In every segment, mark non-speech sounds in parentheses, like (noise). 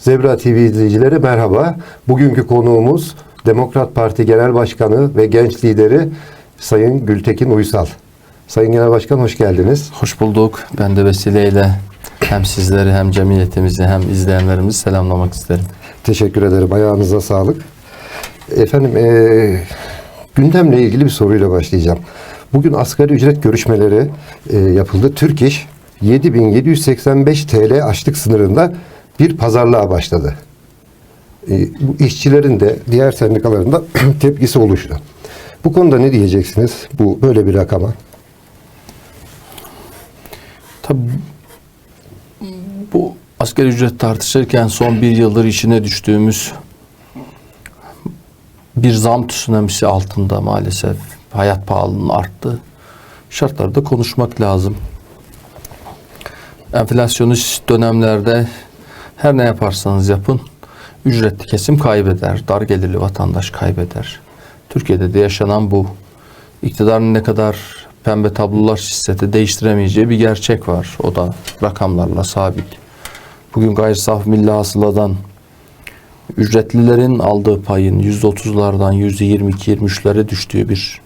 Zebra TV izleyicileri merhaba. Bugünkü konuğumuz Demokrat Parti Genel Başkanı ve genç lideri Sayın Gültekin Uysal. Sayın Genel Başkan hoş geldiniz. Hoş bulduk. Ben de vesileyle hem sizleri hem cemiyetimizi hem izleyenlerimizi selamlamak isterim. Teşekkür ederim. Ayağınıza sağlık. Efendim eee, gündemle ilgili bir soruyla başlayacağım. Bugün asgari ücret görüşmeleri eee, yapıldı. Türk İş 7785 TL açlık sınırında bir pazarlığa başladı. Eee, bu işçilerin de diğer sendikaların da (clears throat) tepkisi oluştu. Bu konuda ne diyeceksiniz bu böyle bir rakama? Tabii bu asgari ücret tartışırken son bir yıldır içine düştüğümüz bir zam tsunamisi altında maalesef hayat pahalılığının arttı. Şartlarda konuşmak lazım. Enflasyonist dönemlerde her ne yaparsanız yapın ücretli kesim kaybeder. Dar gelirli vatandaş kaybeder. Türkiye'de de yaşanan bu. İktidarın ne kadar pembe tablolar çizse değiştiremeyeceği bir gerçek var. O da rakamlarla sabit. Bugün gayri saf milli hasıladan ücretlilerin aldığı payın %30'lardan %22-23'lere düştüğü bir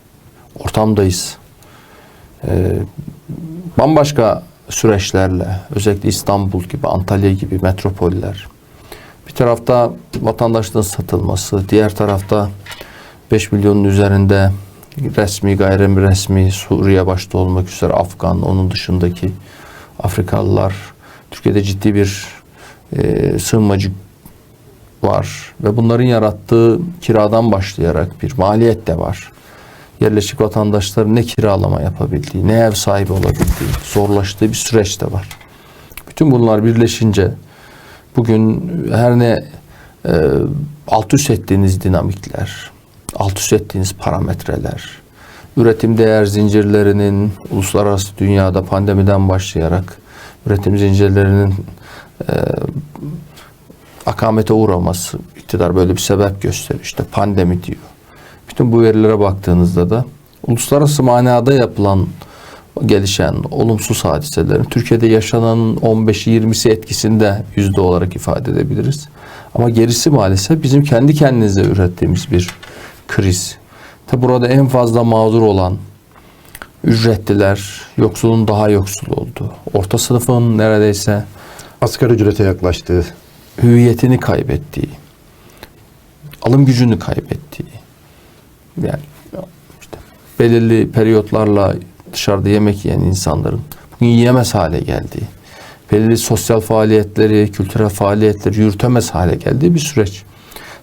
ortamdayız. Ee, bambaşka süreçlerle özellikle İstanbul gibi, Antalya gibi metropoller bir tarafta vatandaşlığın satılması, diğer tarafta 5 milyonun üzerinde resmi, gayrimresmi, Suriye başta olmak üzere Afgan, onun dışındaki Afrikalılar, Türkiye'de ciddi bir e, sığınmacı var ve bunların yarattığı kiradan başlayarak bir maliyet de var. Yerleşik vatandaşların ne kiralama yapabildiği, ne ev sahibi olabildiği, zorlaştığı bir süreç de var. Bütün bunlar birleşince bugün her ne e, alt üst ettiğiniz dinamikler, alt üst ettiğiniz parametreler, üretim değer zincirlerinin uluslararası dünyada pandemiden başlayarak üretim zincirlerinin e, akamete uğraması, iktidar böyle bir sebep gösteriyor. İşte pandemi diyor. Bütün bu verilere baktığınızda da uluslararası manada yapılan gelişen olumsuz hadiselerin Türkiye'de yaşananın 15'i 20'si etkisinde yüzde olarak ifade edebiliriz. Ama gerisi maalesef bizim kendi kendimize ürettiğimiz bir kriz. Tabi burada en fazla mağdur olan ücretliler, yoksulun daha yoksul oldu. Orta sınıfın neredeyse Asgari ücrete yaklaştığı hüviyetini kaybettiği, alım gücünü kaybettiği, yani işte belirli periyotlarla dışarıda yemek yiyen insanların bugün yiyemez hale geldiği, belirli sosyal faaliyetleri, kültürel faaliyetleri yürütemez hale geldiği bir süreç.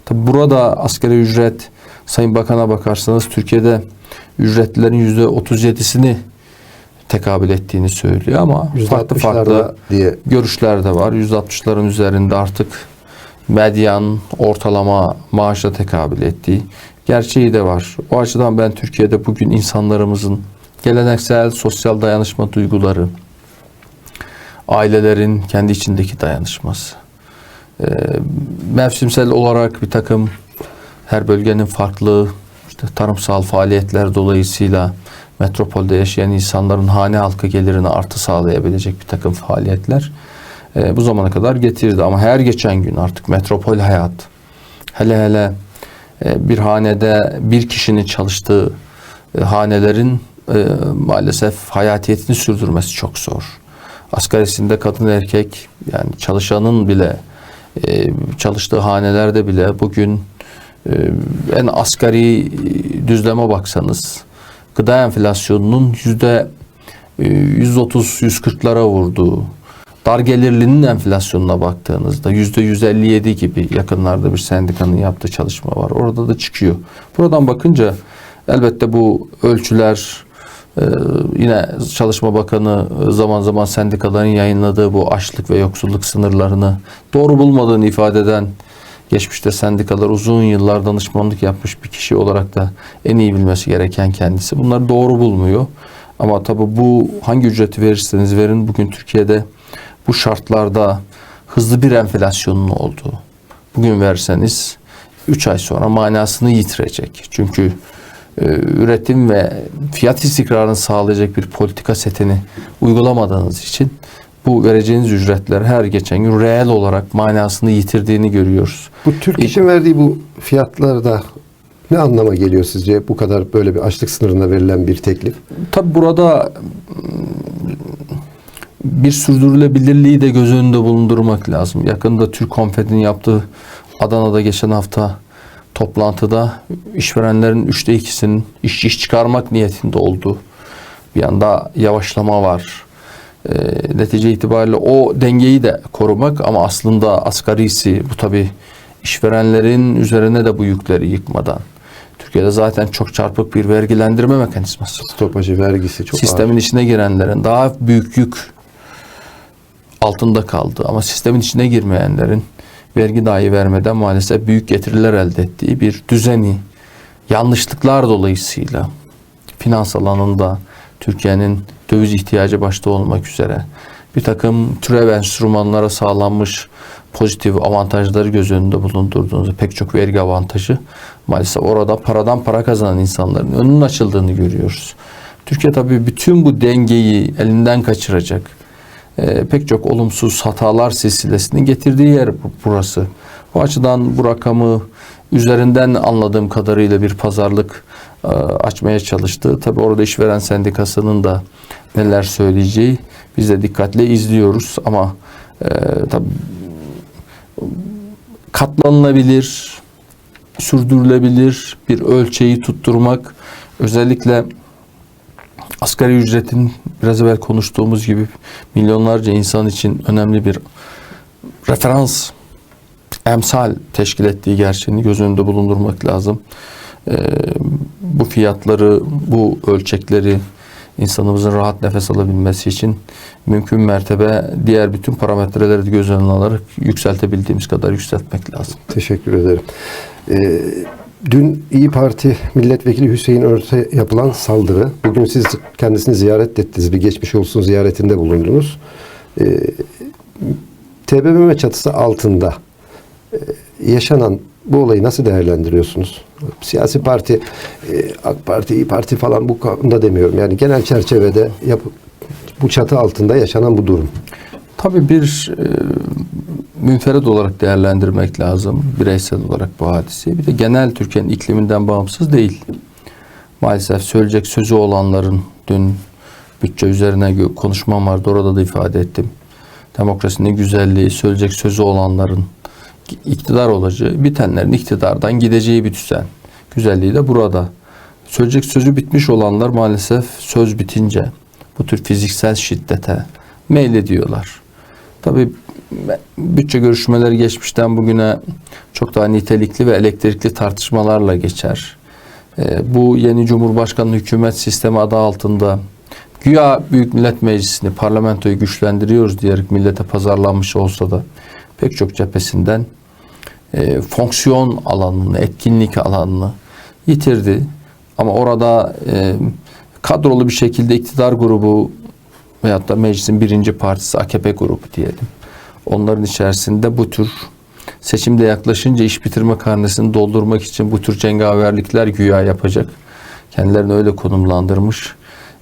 Tabi burada asgari ücret, Sayın Bakan'a bakarsanız Türkiye'de ücretlilerin yüzde 37'sini tekabül ettiğini söylüyor ama farklı farklı %60'larda diye görüşler de var. 160'ların üzerinde artık medyan ortalama maaşla tekabül ettiği gerçeği de var. O açıdan ben Türkiye'de bugün insanlarımızın geleneksel sosyal dayanışma duyguları, ailelerin kendi içindeki dayanışması, e, mevsimsel olarak bir takım her bölgenin farklı işte tarımsal faaliyetler dolayısıyla metropolde yaşayan insanların hane halkı gelirine artı sağlayabilecek bir takım faaliyetler e, bu zamana kadar getirdi. Ama her geçen gün artık metropol hayat, hele hele bir hanede bir kişinin çalıştığı e, hanelerin e, maalesef hayatiyetini sürdürmesi çok zor. Asgarisinde kadın erkek yani çalışanın bile e, çalıştığı hanelerde bile bugün e, en asgari düzleme baksanız gıda enflasyonunun yüzde e, 130-140'lara vurduğu, dar gelirlinin enflasyonuna baktığınızda yüzde 157 gibi yakınlarda bir sendikanın yaptığı çalışma var. Orada da çıkıyor. Buradan bakınca elbette bu ölçüler e, yine Çalışma Bakanı e, zaman zaman sendikaların yayınladığı bu açlık ve yoksulluk sınırlarını doğru bulmadığını ifade eden geçmişte sendikalar uzun yıllar danışmanlık yapmış bir kişi olarak da en iyi bilmesi gereken kendisi. Bunları doğru bulmuyor. Ama tabii bu hangi ücreti verirseniz verin bugün Türkiye'de bu şartlarda hızlı bir enflasyonun olduğu. Bugün verseniz 3 ay sonra manasını yitirecek. Çünkü e, üretim ve fiyat istikrarını sağlayacak bir politika setini uygulamadığınız için bu vereceğiniz ücretler her geçen gün reel olarak manasını yitirdiğini görüyoruz. Bu Türk İş'in verdiği bu fiyatlarda ne anlama geliyor sizce bu kadar böyle bir açlık sınırında verilen bir teklif? Tabi burada bir sürdürülebilirliği de göz önünde bulundurmak lazım. Yakında Türk Konfet'in yaptığı Adana'da geçen hafta toplantıda işverenlerin üçte ikisinin iş, iş çıkarmak niyetinde olduğu bir yanda yavaşlama var. E, netice itibariyle o dengeyi de korumak ama aslında asgarisi bu tabi işverenlerin üzerine de bu yükleri yıkmadan. Türkiye'de zaten çok çarpık bir vergilendirme mekanizması Stopajı vergisi çok sistemin içine girenlerin daha büyük yük altında kaldı ama sistemin içine girmeyenlerin vergi dahi vermeden maalesef büyük getiriler elde ettiği bir düzeni yanlışlıklar dolayısıyla finans alanında Türkiye'nin döviz ihtiyacı başta olmak üzere bir takım türev enstrümanlara sağlanmış pozitif avantajları göz önünde bulundurduğunuzda pek çok vergi avantajı maalesef orada paradan para kazanan insanların önünün açıldığını görüyoruz. Türkiye tabii bütün bu dengeyi elinden kaçıracak e, pek çok olumsuz hatalar silsilesinin getirdiği yer bu- burası. Bu açıdan bu rakamı üzerinden anladığım kadarıyla bir pazarlık e, açmaya çalıştı. Tabii orada işveren sendikasının da neler söyleyeceği biz de dikkatle izliyoruz ama e, tabii katlanılabilir, sürdürülebilir bir ölçeği tutturmak özellikle asgari ücretin biraz evvel konuştuğumuz gibi milyonlarca insan için önemli bir referans emsal teşkil ettiği gerçeğini göz önünde bulundurmak lazım. Ee, bu fiyatları, bu ölçekleri insanımızın rahat nefes alabilmesi için mümkün mertebe diğer bütün parametreleri göz önüne alarak yükseltebildiğimiz kadar yükseltmek lazım. Teşekkür ederim. Ee, dün İyi Parti Milletvekili Hüseyin Ört'e yapılan saldırı. Bugün siz kendisini ziyaret ettiniz. Bir geçmiş olsun ziyaretinde bulundunuz. Ee, TBMM çatısı altında e, yaşanan bu olayı nasıl değerlendiriyorsunuz? Siyasi parti, e, AK Parti, İyi Parti falan bu konuda demiyorum. Yani genel çerçevede yap, bu çatı altında yaşanan bu durum. Tabii bir e, münferit olarak değerlendirmek lazım. Bireysel olarak bu hadiseyi. Bir de genel Türkiye'nin ikliminden bağımsız değil. Maalesef söyleyecek sözü olanların dün bütçe üzerine konuşmam vardı. Orada da ifade ettim. Demokrasinin güzelliği, söyleyecek sözü olanların iktidar olacağı, bitenlerin iktidardan gideceği bir düzen. Güzelliği de burada. Söyleyecek sözü bitmiş olanlar maalesef söz bitince bu tür fiziksel şiddete meylediyorlar. Tabii bütçe görüşmeleri geçmişten bugüne çok daha nitelikli ve elektrikli tartışmalarla geçer. Ee, bu yeni Cumhurbaşkanlığı hükümet sistemi adı altında güya Büyük Millet Meclisi'ni, parlamentoyu güçlendiriyoruz diyerek millete pazarlanmış olsa da pek çok cephesinden e, fonksiyon alanını, etkinlik alanını yitirdi. Ama orada e, kadrolu bir şekilde iktidar grubu veyahut da meclisin birinci partisi AKP grubu diyelim. Onların içerisinde bu tür seçimde yaklaşınca iş bitirme karnesini doldurmak için bu tür cengaverlikler güya yapacak. Kendilerini öyle konumlandırmış.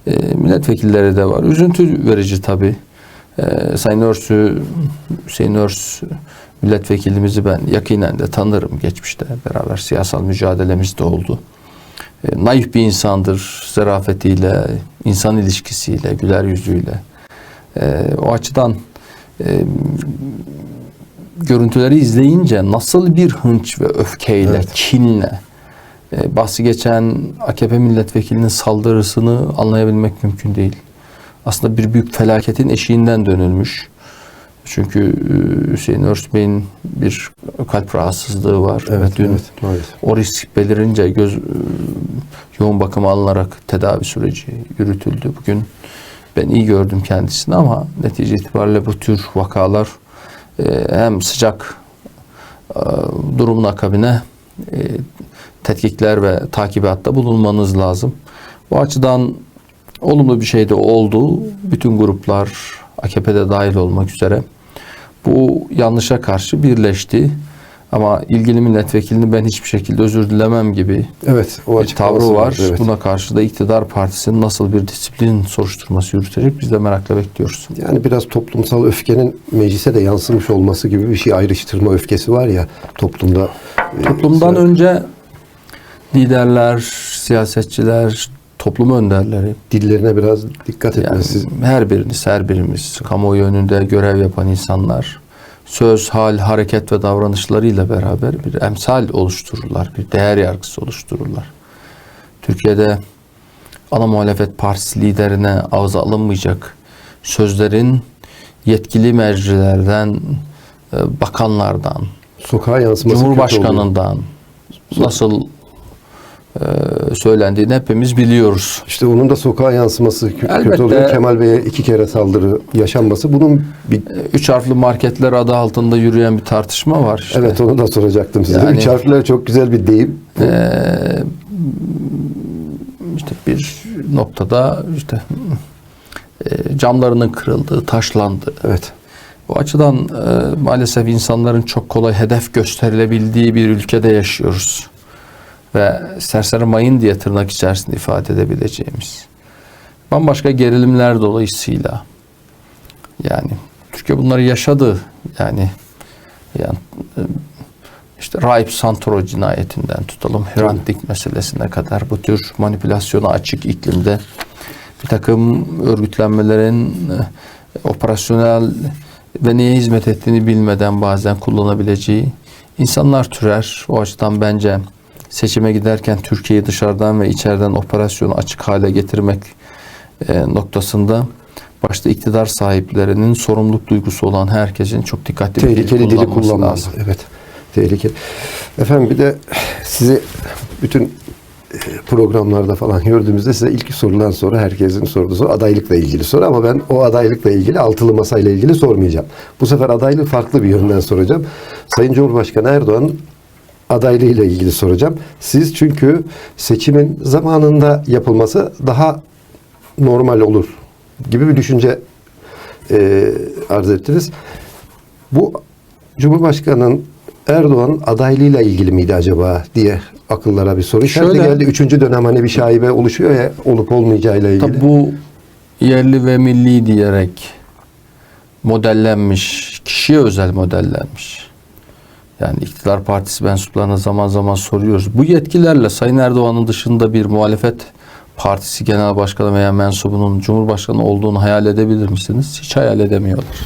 E, milletvekilleri de var. Üzüntü verici tabii. E, Sayın Örsü, Hüseyin Örs milletvekilimizi ben yakinen de tanırım geçmişte. Beraber siyasal mücadelemiz de oldu. E, naif bir insandır. Zarafetiyle, insan ilişkisiyle, güler yüzüyle. E, o açıdan e, görüntüleri izleyince nasıl bir hınç ve öfkeyle, Evet. kinle e, bahsi geçen AKP milletvekilinin saldırısını anlayabilmek mümkün değil. Aslında bir büyük felaketin eşiğinden dönülmüş. Çünkü e, Hüseyin Örs Bey'in bir kalp rahatsızlığı var. ve dün maalesef. o risk belirince göz e, yoğun bakıma alınarak tedavi süreci yürütüldü. Bugün ben iyi gördüm kendisini ama netice itibariyle bu tür vakalar e, hem sıcak e, durumun akabine e, tetkikler ve takibatta bulunmanız lazım. Bu açıdan olumlu bir şey de oldu. Bütün gruplar AKP'de dahil olmak üzere bu yanlışa karşı birleşti. Ama ilgili milletvekilini ben hiçbir şekilde özür dilemem gibi Evet, o bir tavrı var. Evet. Buna karşı da iktidar partisinin nasıl bir disiplin soruşturması yürütecek biz de merakla bekliyoruz. Yani biraz toplumsal öfkenin meclise de yansımış olması gibi bir şey ayrıştırma öfkesi var ya toplumda. e, Toplumdan mesela önce liderler, siyasetçiler, toplum önderleri dillerine biraz dikkat yani etmesi. her biriniz, her birimiz kamuoyu önünde görev yapan insanlar söz, hal, hareket ve davranışlarıyla beraber bir emsal oluştururlar, bir değer yargısı oluştururlar. Türkiye'de ana muhalefet partisi liderine ağza alınmayacak sözlerin yetkili mercilerden, e, bakanlardan, sokağa yansıması. Cumhurbaşkanından nasıl söylendiğini hepimiz biliyoruz. İşte onun da sokağa yansıması kö- kötü oluyor. Kemal Bey'e iki kere saldırı yaşanması. Bunun bir E, Üç harfli marketler adı altında yürüyen bir tartışma var. işte. evet onu da soracaktım size. Yani- Üç harfler çok güzel bir deyim. Ee, işte bir noktada işte e, camlarının kırıldığı, taşlandığı. Evet. Bu açıdan e, maalesef insanların çok kolay hedef gösterilebildiği bir ülkede yaşıyoruz. Ve serseri mayın diye tırnak içerisinde ifade edebileceğimiz. Bambaşka gerilimler dolayısıyla yani Türkiye bunları yaşadı. Yani yani işte Raip Santoro cinayetinden tutalım Hrant Dink meselesine kadar bu tür manipülasyona açık iklimde bir takım örgütlenmelerin e, operasyonel ve neye hizmet ettiğini bilmeden bazen kullanabileceği insanlar türer. O açıdan bence seçime giderken Türkiye'yi dışarıdan ve içeriden operasyonu açık hale getirmek e, noktasında başta iktidar sahiplerinin sorumluluk duygusu olan herkesin çok dikkatli bir Tehlikeli dili kullanması lazım. Evet. Tehlikeli. Efendim bir de sizi bütün e, programlarda falan gördüğümüzde size ilk sorulan soru herkesin sorduğu soru adaylıkla ilgili soru ama ben o adaylıkla ilgili altılı masayla ilgili sormayacağım. Bu sefer adaylığı farklı bir yönden soracağım. Sayın Cumhurbaşkanı Erdoğan adaylığıyla ilgili soracağım. Siz çünkü seçimin zamanında yapılması daha normal olur gibi bir düşünce e, arz ettiniz. Bu Cumhurbaşkanı'nın Erdoğan adaylığıyla ilgili miydi acaba diye akıllara bir soru işareti geldi. Üçüncü dönem hani bir şaibe oluşuyor ya olup olmayacağıyla ilgili. Tabi bu yerli ve milli diyerek modellenmiş, kişiye özel modellenmiş. Yani iktidar partisi mensuplarına zaman zaman soruyoruz. Bu yetkilerle Sayın Erdoğan'ın dışında bir muhalefet partisi genel başkanı veya mensubunun cumhurbaşkanı olduğunu hayal edebilir misiniz? Hiç hayal edemiyorlar.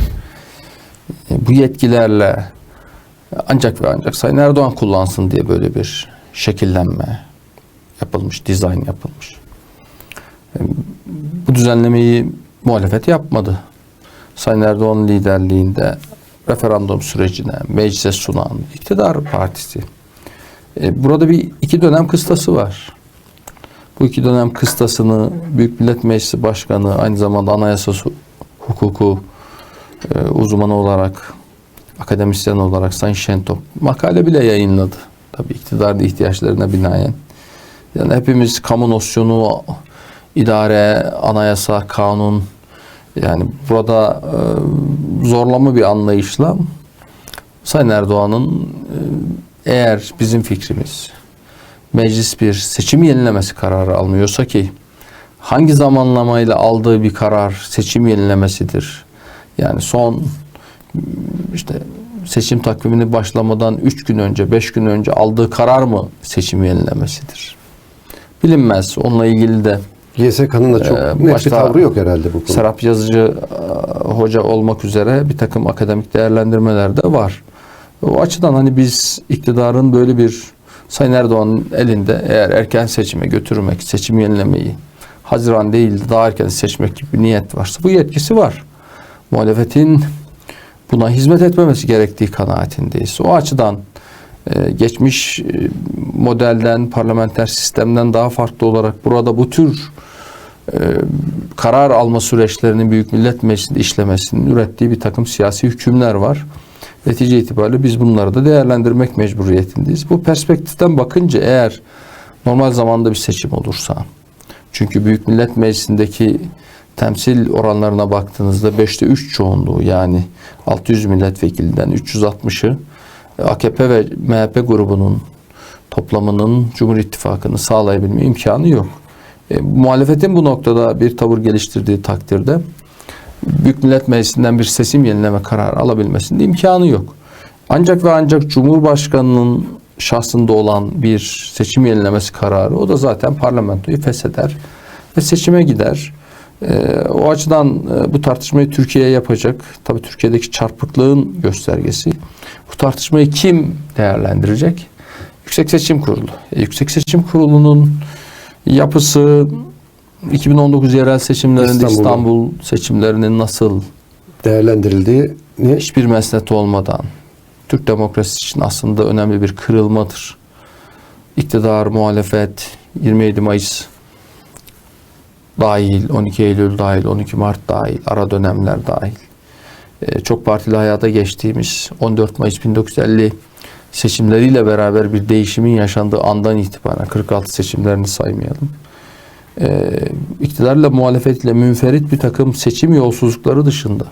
E, Bu yetkilerle ancak ve ancak Sayın Erdoğan kullansın diye böyle bir şekillenme yapılmış, dizayn yapılmış. Bu düzenlemeyi muhalefet yapmadı. Sayın Erdoğan liderliğinde referandum sürecine meclise sunan iktidar partisi. E, Burada bir iki dönem kıstası var. Bu iki dönem kıstasını Büyük Millet Meclisi Başkanı aynı zamanda anayasa hukuku e, uzmanı olarak akademisyen olarak Sayın Şentop makale bile yayınladı. Tabii iktidarda ihtiyaçlarına binaen. Yani hepimiz kamu nosyonu, idare, anayasa, kanun yani burada e, zorlama bir anlayışla Sayın Erdoğan'ın e, eğer bizim fikrimiz meclis bir seçim yenilemesi kararı almıyorsa ki hangi zamanlamayla aldığı bir karar seçim yenilemesidir. Yani son işte seçim takvimini başlamadan 3 gün önce, 5 gün önce aldığı karar mı seçim yenilemesidir? Bilinmez. Onunla ilgili de YSK'nın da çok Ee, net bir tavrı yok herhalde bu konuda. Serap Yazıcı e, hoca olmak üzere bir takım akademik değerlendirmeler de var. O açıdan hani biz iktidarın böyle bir Sayın Erdoğan'ın elinde eğer erken seçime götürmek, seçim yenilemeyi Haziran değil de daha erken seçmek gibi bir niyet varsa bu yetkisi var. Muhalefetin buna hizmet etmemesi gerektiği kanaatindeyiz. O açıdan e, geçmiş e, modelden, parlamenter sistemden daha farklı olarak burada bu tür e, karar alma süreçlerinin Büyük Millet Meclisi'nde işlemesinin ürettiği bir takım siyasi hükümler var. Netice itibariyle biz bunları da değerlendirmek mecburiyetindeyiz. Bu perspektiften bakınca eğer normal zamanda bir seçim olursa çünkü Büyük Millet Meclisi'ndeki temsil oranlarına baktığınızda 5'te 3 çoğunluğu yani 600 milletvekilinden 360'ı AKP ve MHP grubunun toplamının Cumhur İttifakı'nı sağlayabilme imkanı yok. E, muhalefetin bu noktada bir tavır geliştirdiği takdirde Büyük Millet Meclisi'nden bir seçim yenileme kararı alabilmesinde imkanı yok. Ancak ve ancak Cumhurbaşkanı'nın şahsında olan bir seçim yenilemesi kararı o da zaten parlamentoyu fesheder ve seçime gider. Ee, o açıdan e, bu tartışmayı Türkiye yapacak. Tabii Türkiye'deki çarpıklığın göstergesi. Bu tartışmayı kim değerlendirecek? Yüksek Seçim Kurulu. E, Yüksek Seçim Kurulu'nun yapısı 2019 yerel seçimlerinde İstanbul'da. İstanbul seçimlerinin nasıl Değerlendirildiği ne? hiçbir mesnet olmadan Türk demokrasisi için aslında önemli bir kırılmadır. İktidar, muhalefet, 27 Mayıs dahil, 12 Eylül dahil, 12 Mart dahil, ara dönemler dahil. Ee, çok partili hayata geçtiğimiz 14 Mayıs 1950 seçimleriyle beraber bir değişimin yaşandığı andan itibaren 46 seçimlerini saymayalım. Ee, iktidarla muhalefetle münferit bir takım seçim yolsuzlukları dışında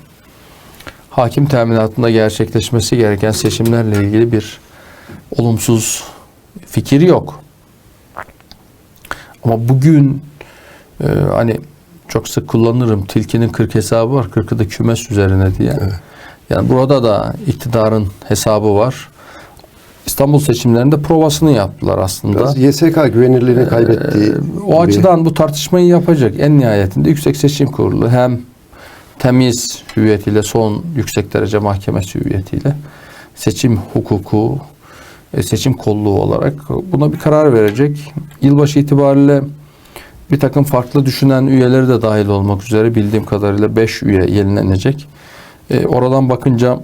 hakim teminatında gerçekleşmesi gereken seçimlerle ilgili bir olumsuz fikir yok. Ama bugün e, hani çok sık kullanırım tilkinin 40 hesabı var 40'ı da kümes üzerine diye. Yani burada da iktidarın hesabı var. İstanbul seçimlerinde provasını yaptılar aslında. Biraz YSK güvenirliğini kaybettiği. Ee, o bir- açıdan bu tartışmayı yapacak. En nihayetinde Yüksek Seçim Kurulu hem temiz hüviyetiyle son yüksek derece mahkemesi hüviyetiyle seçim hukuku e, seçim kolluğu olarak buna bir karar verecek. Yılbaşı itibariyle bir takım farklı düşünen üyeleri de dahil olmak üzere bildiğim kadarıyla 5 üye yenilenecek. E, oradan bakınca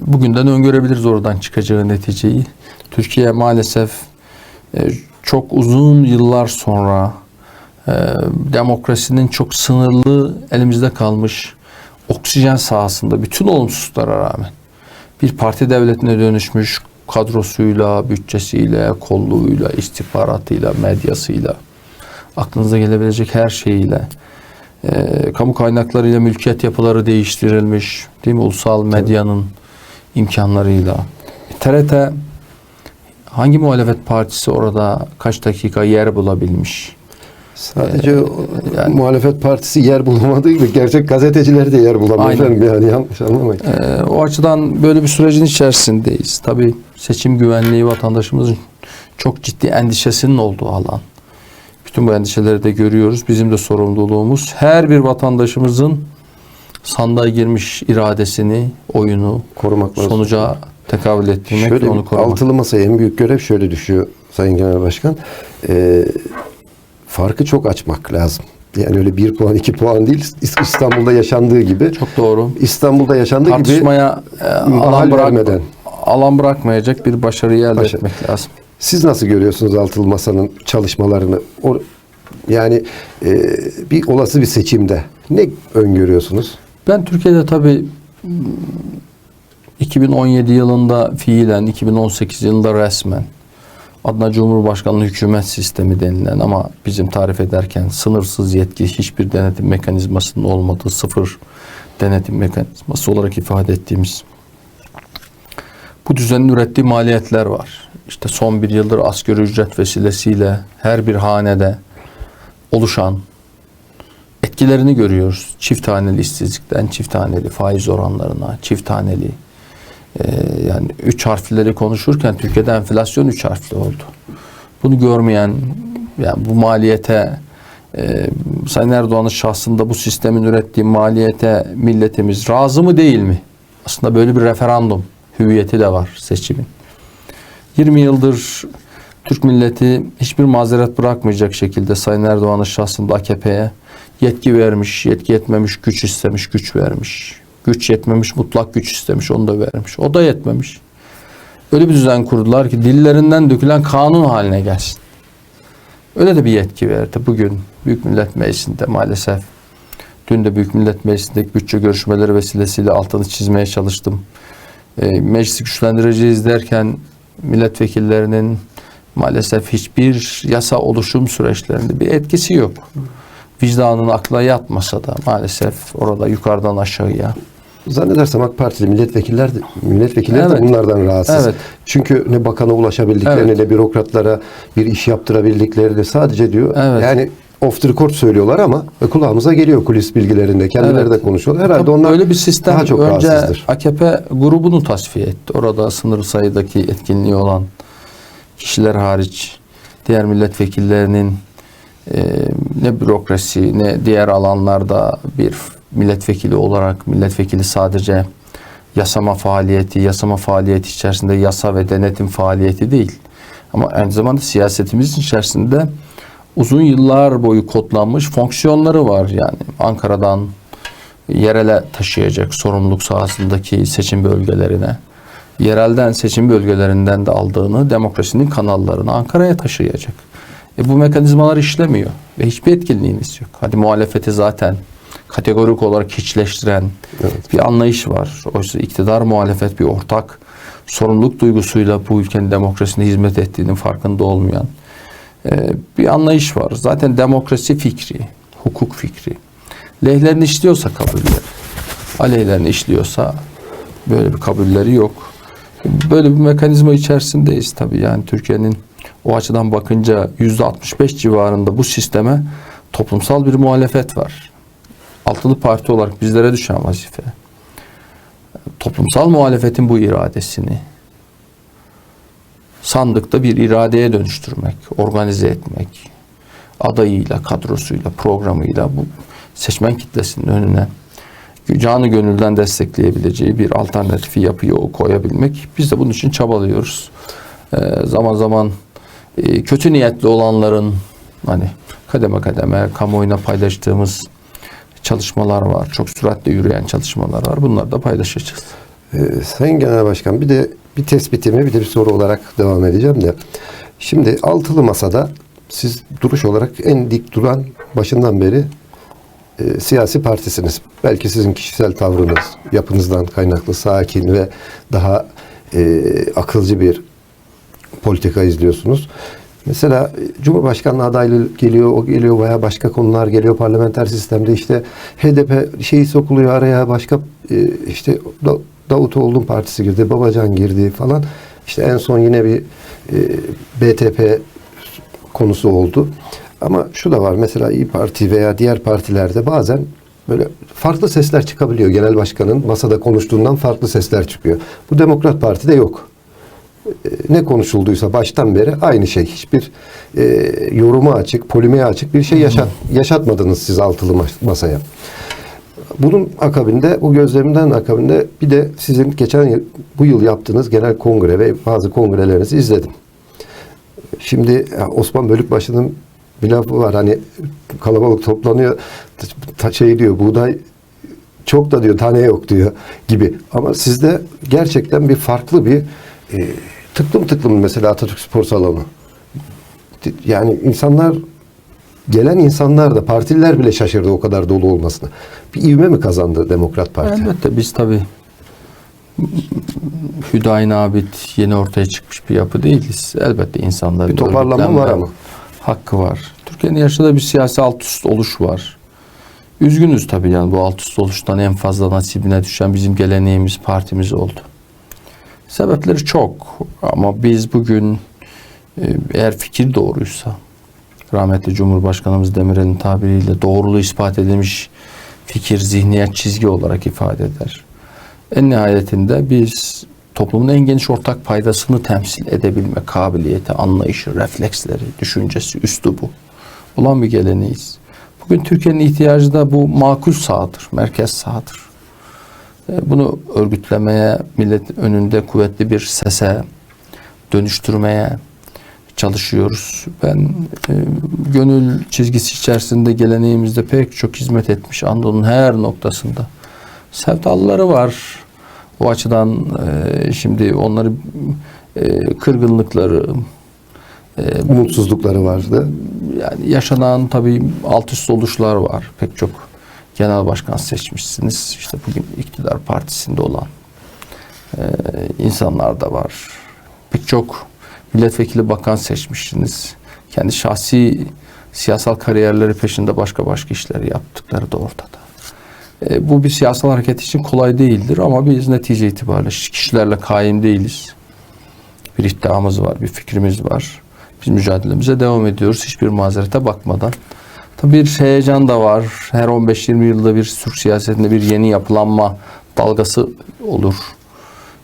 bugünden öngörebiliriz oradan çıkacağı neticeyi. Türkiye maalesef e, çok uzun yıllar sonra e, demokrasinin çok sınırlı elimizde kalmış oksijen sahasında bütün olumsuzluklara rağmen bir parti devletine dönüşmüş kadrosuyla, bütçesiyle, kolluğuyla, istihbaratıyla, medyasıyla, aklınıza gelebilecek her şeyiyle, e, kamu kaynaklarıyla mülkiyet yapıları değiştirilmiş, değil mi? Ulusal medyanın imkanlarıyla. TRT hangi muhalefet partisi orada kaç dakika yer bulabilmiş? Sadece o yani- muhalefet partisi yer bulamadığı gibi gerçek gazeteciler de yer bulamıyor efendim yani yanlış anlamayın. Ee, o açıdan böyle bir sürecin içerisindeyiz. Tabii seçim güvenliği vatandaşımızın çok ciddi endişesinin olduğu alan. Bütün bu endişeleri de görüyoruz. Bizim de sorumluluğumuz her bir vatandaşımızın sandığa girmiş iradesini, oyunu Korumak lazım. sonuca tekabül ettirmek Şöyle onu korumak. altılı masaya en büyük görev şöyle düşüyor Sayın Genel Başkan. Ee, farkı çok açmak lazım. Yani öyle bir puan iki puan değil İs- İstanbul'da yaşandığı gibi. Çok doğru. İstanbul'da yaşandığı gibi Tartışmaya e, mahal alan, bırak, vermeden. alan bırakmayacak bir başarıyı elde Başarı. etmek lazım. Siz nasıl görüyorsunuz altılı masanın çalışmalarını? O, yani e, bir olası bir seçimde ne öngörüyorsunuz? Ben Türkiye'de tabii m, 2017 yılında fiilen, 2018 yılında resmen adına Cumhurbaşkanlığı hükümet sistemi denilen ama bizim tarif ederken sınırsız yetki hiçbir denetim mekanizmasının olmadığı sıfır denetim mekanizması olarak ifade ettiğimiz bu düzenin ürettiği maliyetler var. İşte son bir yıldır asgari ücret vesilesiyle her bir hanede oluşan etkilerini görüyoruz. Çift taneli işsizlikten çift taneli faiz oranlarına, çift taneli e, yani üç harfleri konuşurken Türkiye'de enflasyon üç harfli oldu. Bunu görmeyen yani bu maliyete e, Sayın Erdoğan'ın şahsında bu sistemin ürettiği maliyete milletimiz razı mı değil mi? Aslında böyle bir referandum hüviyeti de var seçimin. 20 yıldır Türk milleti hiçbir mazeret bırakmayacak şekilde Sayın Erdoğan'ın şahsında AKP'ye yetki vermiş, yetki yetmemiş, güç istemiş, güç vermiş. Güç yetmemiş, mutlak güç istemiş, onu da vermiş. O da yetmemiş. Öyle bir düzen kurdular ki dillerinden dökülen kanun haline gelsin. Öyle de bir yetki verdi. Bugün Büyük Millet Meclisi'nde maalesef dün de Büyük Millet Meclisi'ndeki bütçe görüşmeleri vesilesiyle altını çizmeye çalıştım. E, meclisi güçlendireceğiz derken milletvekillerinin maalesef hiçbir yasa oluşum süreçlerinde bir etkisi yok. Vicdanın akla yatmasa da maalesef orada yukarıdan aşağıya Zannedersem AK Partili milletvekiller de, milletvekilleri Evet. de bunlardan rahatsız. Evet. Çünkü ne bakana ulaşabildiklerini Evet. ne bürokratlara bir iş yaptırabildiklerini sadece diyor. Evet. Yani off the record söylüyorlar ama kulağımıza geliyor kulis bilgilerinde. Kendileri Evet. de konuşuyorlar. Herhalde Tabii onlar böyle bir sistem daha çok önce rahatsızdır. AKP grubunu tasfiye etti. Orada sınırlı sayıdaki etkinliği olan kişiler hariç diğer milletvekillerinin e, ne bürokrasi ne diğer alanlarda bir milletvekili olarak milletvekili sadece yasama faaliyeti, yasama faaliyeti içerisinde yasa ve denetim faaliyeti değil. Ama aynı zamanda siyasetimizin içerisinde uzun yıllar boyu kodlanmış fonksiyonları var. Yani Ankara'dan yerele taşıyacak sorumluluk sahasındaki seçim bölgelerine, yerelden seçim bölgelerinden de aldığını demokrasinin kanallarına Ankara'ya taşıyacak. E bu mekanizmalar işlemiyor ve hiçbir etkinliğiniz yok. Hadi muhalefeti zaten kategorik olarak hiçleştiren Evet. bir anlayış var. Oysa iktidar muhalefet bir ortak sorumluluk duygusuyla bu ülkenin demokrasine hizmet ettiğinin farkında olmayan bir anlayış var. Zaten demokrasi fikri, hukuk fikri. Lehlerini işliyorsa kabulleri, aleyhlerini işliyorsa böyle bir kabulleri yok. Böyle bir mekanizma içerisindeyiz tabii. Yani Türkiye'nin o açıdan bakınca yüzde 65 civarında bu sisteme toplumsal bir muhalefet var. Altılı parti olarak bizlere düşen vazife. Toplumsal muhalefetin bu iradesini sandıkta bir iradeye dönüştürmek, organize etmek, adayıyla, kadrosuyla, programıyla bu seçmen kitlesinin önüne canı gönülden destekleyebileceği bir alternatifi yapıyı koyabilmek. Biz de bunun için çabalıyoruz. Ee, zaman zaman e, kötü niyetli olanların hani kademe kademe kamuoyuna paylaştığımız çalışmalar var. Çok süratle yürüyen çalışmalar var. Bunları da paylaşacağız. Ee, Sayın Genel Başkan bir de bir tespitimi bir de bir soru olarak devam edeceğim de. Şimdi altılı masada siz duruş olarak en dik duran başından beri e, siyasi partisiniz. Belki sizin kişisel tavrınız, yapınızdan kaynaklı sakin ve daha e, akılcı bir politika izliyorsunuz. Mesela e, Cumhurbaşkanlığı adaylığı geliyor, o geliyor veya başka konular geliyor parlamenter sistemde işte HDP şeyi sokuluyor araya başka e, işte Davutoğlu'nun partisi girdi, Babacan girdi falan. İşte en son yine bir e, BTP konusu oldu. Ama şu da var mesela İyi Parti veya diğer partilerde bazen böyle farklı sesler çıkabiliyor. Genel başkanın masada konuştuğundan farklı sesler çıkıyor. Bu Demokrat Parti'de yok e, ne konuşulduysa baştan beri aynı şey. Hiçbir e, yoruma açık, polimiğe açık bir şey yaşat, yaşatmadınız siz altılı mas- masaya. Bunun akabinde, bu gözlemden akabinde bir de sizin geçen yıl, bu yıl yaptığınız genel kongre ve bazı kongrelerinizi izledim. Şimdi ya, Osman Bölükbaşı'nın bir lafı var hani kalabalık toplanıyor şey diyor buğday çok da diyor tane yok diyor gibi. Ama sizde gerçekten bir farklı bir e, tıklım tıklım mesela Atatürk Spor Salonu. Yani insanlar gelen insanlar da partililer bile şaşırdı o kadar dolu olmasına. Bir ivme mi kazandı Demokrat Parti? Elbette biz tabii Hüdayi Abid yeni ortaya çıkmış bir yapı değiliz. Elbette insanların Bir toparlanma var ama. Hakkı var. Türkiye'nin yaşadığı bir siyasi alt üst oluş var. Üzgünüz tabii yani bu alt üst oluştan en fazla nasibine düşen bizim geleneğimiz, partimiz oldu. Sebepleri çok ama biz bugün e, eğer fikir doğruysa rahmetli Cumhurbaşkanımız Demirel'in tabiriyle doğruluğu ispat edilmiş fikir, zihniyet, çizgi olarak ifade eder. En nihayetinde biz toplumun en geniş ortak paydasını temsil edebilme kabiliyeti, anlayışı, refleksleri, düşüncesi, üslubu olan bir geleneğiz. Bugün Türkiye'nin ihtiyacı da bu makul sağdır, merkez sağdır. E, Bunu örgütlemeye, millet önünde kuvvetli bir sese dönüştürmeye çalışıyoruz. Ben e, gönül çizgisi içerisinde geleneğimizde pek çok hizmet etmiş Anadolu'nun her noktasında. Sevdalıları var. O açıdan e, şimdi onları e, kırgınlıkları, e, Umutsuzlukları vardı. yani yaşanan tabii alt üst oluşlar var. Pek çok genel başkan seçmişsiniz. İşte bugün iktidar partisinde olan e, insanlar da var. Pek çok milletvekili bakan seçmişsiniz. Kendi şahsi siyasal kariyerleri peşinde başka başka işler yaptıkları da ortada. E, bu bir siyasal hareket için kolay değildir ama biz netice itibariyle kişilerle kaim değiliz. Bir iddiamız var, bir fikrimiz var. Biz mücadelemize devam ediyoruz hiçbir mazerete bakmadan. Tabii bir heyecan da var. Her 15-20 yılda bir Türk siyasetinde bir yeni yapılanma dalgası olur.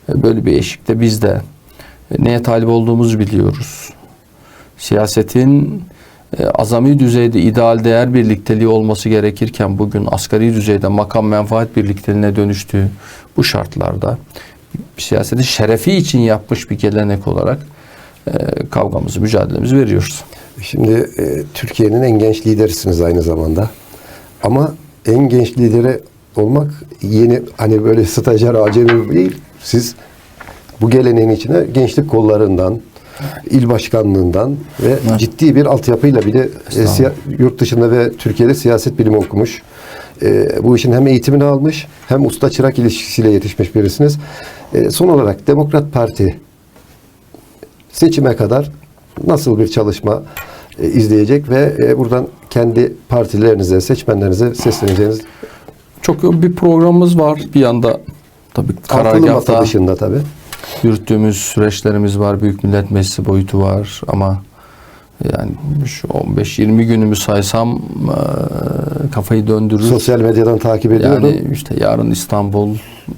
E, Böyle bir eşikte biz de neye talip olduğumuzu biliyoruz. Siyasetin e, azami düzeyde ideal değer birlikteliği olması gerekirken bugün asgari düzeyde makam menfaat birlikteliğine dönüştüğü bu şartlarda siyasetin şerefi için yapmış bir gelenek olarak e, kavgamızı, mücadelemizi veriyoruz. Şimdi e, Türkiye'nin en genç liderisiniz aynı zamanda. Ama en genç lideri olmak yeni hani böyle stajyer acemi değil. Siz bu geleneğin içine gençlik kollarından, il başkanlığından ve ciddi bir altyapıyla bir de e, yurt dışında ve Türkiye'de siyaset bilimi okumuş. E, bu işin hem eğitimini almış hem usta çırak ilişkisiyle yetişmiş birisiniz. E, son olarak Demokrat Parti seçime kadar nasıl bir çalışma e, izleyecek ve e, buradan kendi partilerinize, seçmenlerinize sesleneceğiniz Çok bir programımız var. Bir yanda tabii karargahta dışında tabii. Yürüttüğümüz süreçlerimiz var. Büyük Millet Meclisi boyutu var ama yani şu 15-20 günümü saysam eee, kafayı döndürür. Sosyal medyadan takip ediyorum. Yani işte yarın İstanbul,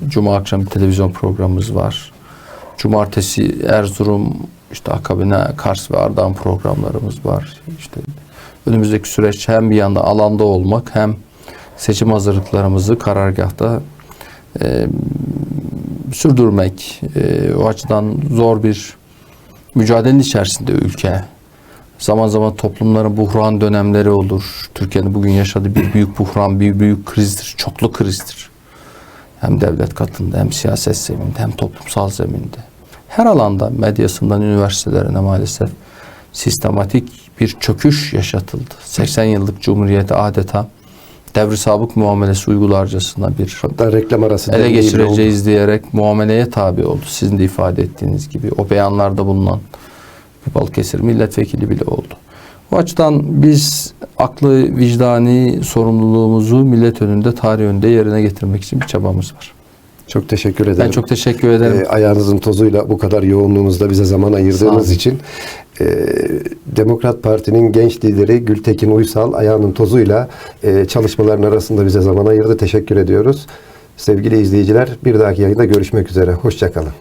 Cuma akşam bir televizyon programımız var. Cumartesi Erzurum, işte akabine Kars ve Ardahan programlarımız var. İşte önümüzdeki süreç hem bir yanda alanda olmak hem seçim hazırlıklarımızı karargahta e, sürdürmek. E, o açıdan zor bir mücadelenin içerisinde ülke. Zaman zaman toplumların buhran dönemleri olur. Türkiye'nin bugün yaşadığı bir büyük buhran, bir büyük krizdir. Çoklu krizdir. Hem devlet katında hem siyaset zeminde hem toplumsal zeminde. Her alanda medyasından üniversitelerine maalesef sistematik bir çöküş yaşatıldı. 80 yıllık cumhuriyete adeta devri sabık muamelesi uygularcasına bir Hatta reklam arası ele geçireceğiz diyerek muameleye tabi oldu. Sizin de ifade ettiğiniz gibi o beyanlarda bulunan bir Balıkesir milletvekili bile oldu. O açıdan biz aklı vicdani sorumluluğumuzu millet önünde, tarih önünde yerine getirmek için bir çabamız var. Çok teşekkür ederim. Ben çok teşekkür ederim. E, ayağınızın tozuyla bu kadar yoğunluğunuzda bize zaman ayırdığınız için e, Demokrat Parti'nin genç lideri Gültekin Uysal ayağının tozuyla e, çalışmaların arasında bize zaman ayırdı. Teşekkür ediyoruz. Sevgili izleyiciler bir dahaki yayında görüşmek üzere. Hoşçakalın.